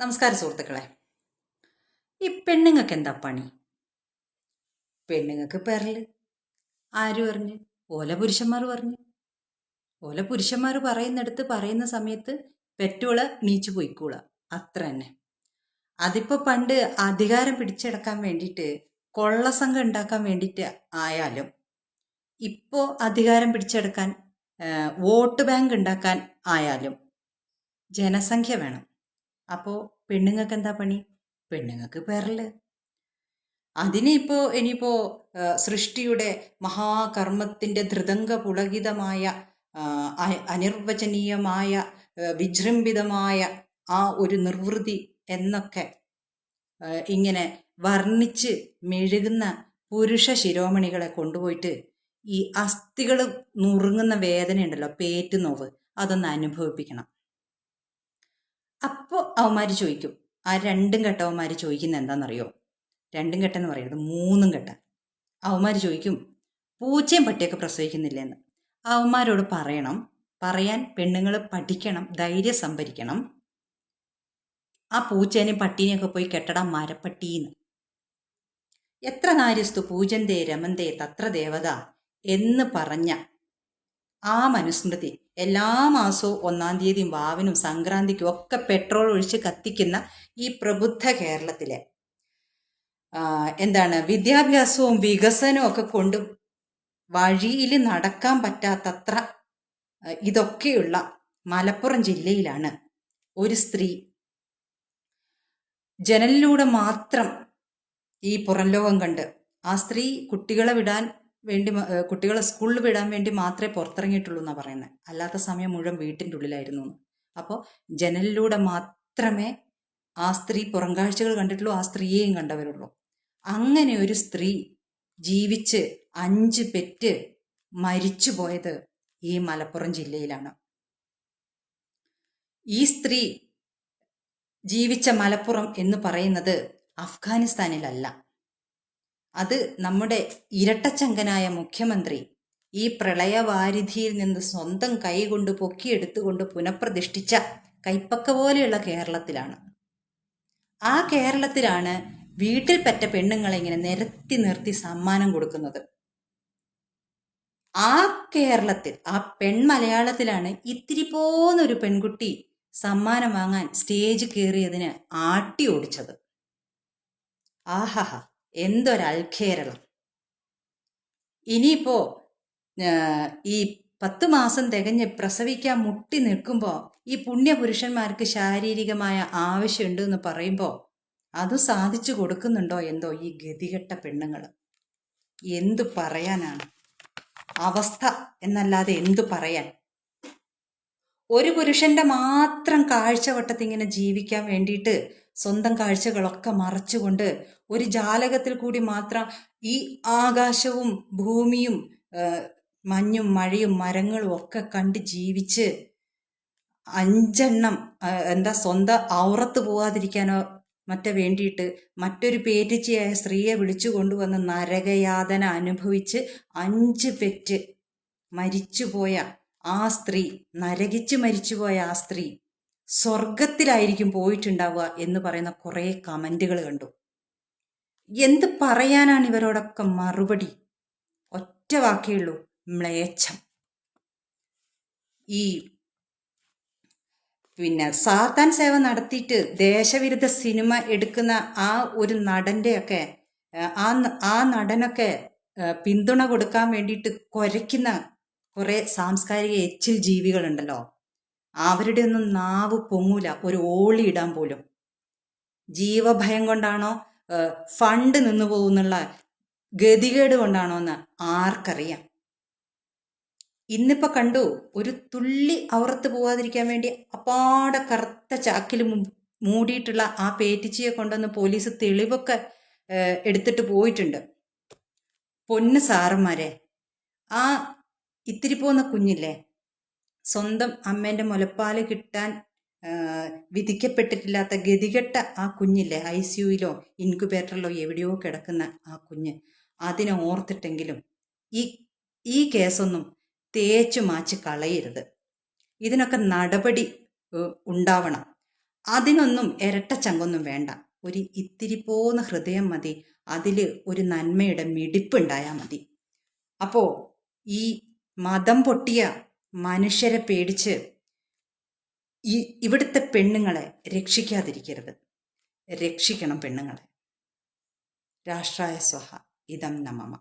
നമസ്കാരം സുഹൃത്തുക്കളെ. ഈ പെണ്ണുങ്ങൾക്ക് എന്താ പണി? പെണ്ണുങ്ങൾക്ക് പെരൽ. ആര് പറഞ്ഞ്? ഓല പുരുഷന്മാർ പറഞ്ഞ്. ഓല പുരുഷന്മാർ പറയുന്നിടത്ത് പറയുന്ന സമയത്ത് പെറ്റോൾ നീച്ചു പോയിക്കൂള. അത്ര തന്നെ. അതിപ്പോ പണ്ട് അധികാരം പിടിച്ചെടുക്കാൻ വേണ്ടിയിട്ട് കൊള്ളസംഘം ഉണ്ടാക്കാൻ വേണ്ടിയിട്ട് ആയാലും ഇപ്പോ അധികാരം പിടിച്ചെടുക്കാൻ വോട്ട് ബാങ്ക് ഉണ്ടാക്കാൻ ആയാലും ജനസംഖ്യ വേണം. അപ്പോൾ പെണ്ണുങ്ങൾക്ക് എന്താ പണി? പെണ്ണുങ്ങൾക്ക് പേരൽ അതിനെ ഇപ്പോൾ ഇനിയിപ്പോൾ സൃഷ്ടിയുടെ മഹാകർമ്മത്തിന്റെ ധൃതംഗ പുളകിതമായ അനിർവചനീയമായ വിജൃംഭിതമായ ആ ഒരു നിർവൃതി എന്നൊക്കെ ഇങ്ങനെ വർണിച്ച് മെഴുകുന്ന പുരുഷ ശിരോമണികളെ കൊണ്ടുപോയിട്ട് ഈ അസ്ഥികൾ നുറുങ്ങുന്ന വേദന ഉണ്ടല്ലോ പേറ്റ് നോവ് അതൊന്ന് അനുഭവിപ്പിക്കണം. അപ്പോൾ അവന്മാർ ചോദിക്കും ആ രണ്ടും ഘട്ടം അവന്മാർ ചോദിക്കുന്നത് എന്താണെന്നറിയോ രണ്ടും ഘട്ടം എന്ന് പറയുന്നത് മൂന്നും ഘട്ടം. അവന്മാർ ചോദിക്കും പൂച്ചയും പട്ടിയൊക്കെ പ്രസവിക്കുന്നില്ലെന്ന്. അവന്മാരോട് പറയണം പറയാൻ പെണ്ണുങ്ങൾ പഠിക്കണം ധൈര്യം സംഭരിക്കണം. ആ പൂച്ചേനെയും പട്ടീനെയൊക്കെ പോയി കെട്ടടാ മരപ്പട്ടീന്ന്. എത്ര നാര്യസ്തു പൂജന്തേ രമന്തേ തത്ര ദേവത എന്ന് പറഞ്ഞ ആ മനുസ്മൃതി. എല്ലാ മാസവും ഒന്നാം തീയതിയും വാവിനും സംക്രാന്തിക്കും ഒക്കെ പെട്രോൾ ഒഴിച്ച് കത്തിക്കുന്ന ഈ പ്രബുദ്ധ കേരളത്തിലെ എന്താണ് വിദ്യാഭ്യാസവും വികസനവും ഒക്കെ കൊണ്ട് വഴിയിൽ നടക്കാൻ പറ്റാത്തത്ര ഇതൊക്കെയുള്ള മലപ്പുറം ജില്ലയിലാണ് ഒരു സ്ത്രീ. ജനലിലൂടെ മാത്രം ഈ പുറം ലോകം കണ്ട് ആ സ്ത്രീ കുട്ടികളെ വിടാൻ വേണ്ടി കുട്ടികളെ സ്കൂളിൽ വിടാൻ വേണ്ടി മാത്രമേ പുറത്തിറങ്ങിയിട്ടുള്ളൂ എന്നാണ് പറയുന്നത് അല്ലാത്ത സമയം മുഴുവൻ വീട്ടിന്റെ ഉള്ളിലായിരുന്നു അപ്പോൾ ജനലിലൂടെ മാത്രമേ ആ സ്ത്രീ പുറംകാഴ്ചകൾ കണ്ടിട്ടുള്ളൂ ആ സ്ത്രീയെയും കണ്ടവരുള്ളൂ. അങ്ങനെ ഒരു സ്ത്രീ ജീവിച്ച് അഞ്ച് പെറ്റ് മരിച്ചു പോയത് ഈ മലപ്പുറം ജില്ലയിലാണ്. ഈ സ്ത്രീ ജീവിച്ച മലപ്പുറം എന്ന് പറയുന്നത് അഫ്ഗാനിസ്ഥാനിലല്ല. അത് നമ്മുടെ ഇരട്ടച്ചങ്കനായ മുഖ്യമന്ത്രി ഈ പ്രളയവാരിധിയിൽ നിന്ന് സ്വന്തം കൈ കൊണ്ട് പൊക്കിയെടുത്തുകൊണ്ട് പുനഃപ്രതിഷ്ഠിച്ച കൈപ്പക്ക പോലെയുള്ള കേരളത്തിലാണ്. ആ കേരളത്തിലാണ് വീട്ടിൽ പറ്റ പെണ്ണുങ്ങളെ ഇങ്ങനെ നിരത്തി നിർത്തി സമ്മാനം കൊടുക്കുന്നത്. ആ കേരളത്തിൽ ആ പെൺമലയാളത്തിലാണ് ഇത്തിരി പോന്നൊരു പെൺകുട്ടി സമ്മാനം വാങ്ങാൻ സ്റ്റേജ് കയറിയതിന് ആട്ടി ഓടിച്ചത്. ആഹഹ. എന്തൊരൽഖേരളം. ഇനിയിപ്പോ ഈ പത്ത് മാസം തികഞ്ഞ് പ്രസവിക്കാൻ മുട്ടി നിൽക്കുമ്പോൾ ഈ പുണ്യപുരുഷന്മാർക്ക് ശാരീരികമായ ആവശ്യമുണ്ട് എന്ന് പറയുമ്പോൾ അത് സാധിച്ചു കൊടുക്കുന്നുണ്ടോ എന്തോ ഈ ഗതികെട്ട പെണ്ണുങ്ങൾ? എന്തു പറയാനാണ്? അവസ്ഥ എന്നല്ലാതെ എന്തു പറയാൻ? ഒരു പുരുഷന്റെ മാത്രം കാഴ്ചവട്ടത്തിൽ ഇങ്ങനെ ജീവിക്കാൻ വേണ്ടിയിട്ട് സ്വന്തം കാഴ്ചകളൊക്കെ മറച്ചുകൊണ്ട് ഒരു ജാലകത്തിൽ കൂടി മാത്രം ഈ ആകാശവും ഭൂമിയും മഞ്ഞും മഴയും മരങ്ങളും ഒക്കെ കണ്ട് ജീവിച്ച് അഞ്ചെണ്ണം എന്താ സ്വന്തം ഔറത്ത് പോവാതിരിക്കാനോ മറ്റേ വേണ്ടിയിട്ട് മറ്റൊരു പേറ്റിച്ചയായ സ്ത്രീയെ വിളിച്ചു കൊണ്ടുവന്ന് നരകയാതന അനുഭവിച്ച് അഞ്ച് പെറ്റ് മരിച്ചുപോയ ആ സ്ത്രീ നരകിച്ച് മരിച്ചുപോയ ആ സ്ത്രീ സ്വർഗത്തിലായിരിക്കും പോയിട്ടുണ്ടാവുക എന്ന് പറയുന്ന കുറേ കമന്റുകൾ കണ്ടു. എന്ത് പറയാനാണ് ഇവരോടൊക്കെ മറുപടി? ഒറ്റ വാക്കേ ഉള്ളൂ മ്ലേച്ഛം. ഈ പിന്നെ സാത്താൻ സേവ നടത്തിയിട്ട് ദേശവിരുദ്ധ സിനിമ എടുക്കുന്ന ആ ഒരു നടന്റെയൊക്കെ ആ ആ നടനൊക്കെ പിന്തുണ കൊടുക്കാൻ വേണ്ടിയിട്ട് കുരയ്ക്കുന്ന കുറെ സാംസ്കാരിക എച്ചിൽ ജീവികളുണ്ടല്ലോ. അവരുടെ ഒന്നും നാവ് പൊങ്ങൂല. ഒരു ഓളി ഇടാൻ പോലും. ജീവഭയം കൊണ്ടാണോ ഫണ്ട് നിന്നു പോകുന്നുള്ള ഗതികേട് കൊണ്ടാണോ എന്ന് ആർക്കറിയാം. ഇന്നിപ്പോ കണ്ടു ഒരു തുള്ളി അവർത്ത് പോവാതിരിക്കാൻ വേണ്ടി അപ്പാടെ കറുത്ത ചാക്കിൽ മൂടിയിട്ടുള്ള ആ പേറ്റിച്ചിയെ കൊണ്ടുവന്ന് പോലീസ് തെളിവൊക്കെ എടുത്തിട്ട് പോയിട്ടുണ്ട്. പൊന്ന് സാറന്മാരെ ആ ഇത്തിരി പോകുന്ന കുഞ്ഞില്ലേ? സ്വന്തം അമ്മേന്റെ മുലപ്പാൽ കിട്ടാൻ വിധിക്കപ്പെട്ടിട്ടില്ലാത്ത ഗതികെട്ട ആ കുഞ്ഞില്ലേ? ഐ സിയുയിലോ ഇൻക്യുബേറ്ററിലോ എവിടെയോ കിടക്കുന്ന ആ കുഞ്ഞ്. അതിനെ ഓർത്തിട്ടെങ്കിലും ഈ ഈ കേസൊന്നും തേച്ചു മാച്ച് കളയരുത്. ഇതിനൊക്കെ നടപടി ഉണ്ടാവണം. അതിനൊന്നും ഇരട്ട ചങ്കൊന്നും വേണ്ട. ഒരു ഇത്തിരി പോന്ന ഹൃദയം മതി. അതിൽ ഒരു നന്മയുടെ മിടിപ്പുണ്ടായാൽ മതി. അപ്പോൾ ഈ മതം പൊട്ടിയ മനുഷ്യരെ പേടിച്ച് ഈ ഇവിടുത്തെ പെണ്ണുങ്ങളെ രക്ഷിക്കാതിരിക്കരുത്. രക്ഷിക്കണം പെണ്ണുങ്ങളെ. രാഷ്ട്രായ സ്വഹ ഇതം നമമ.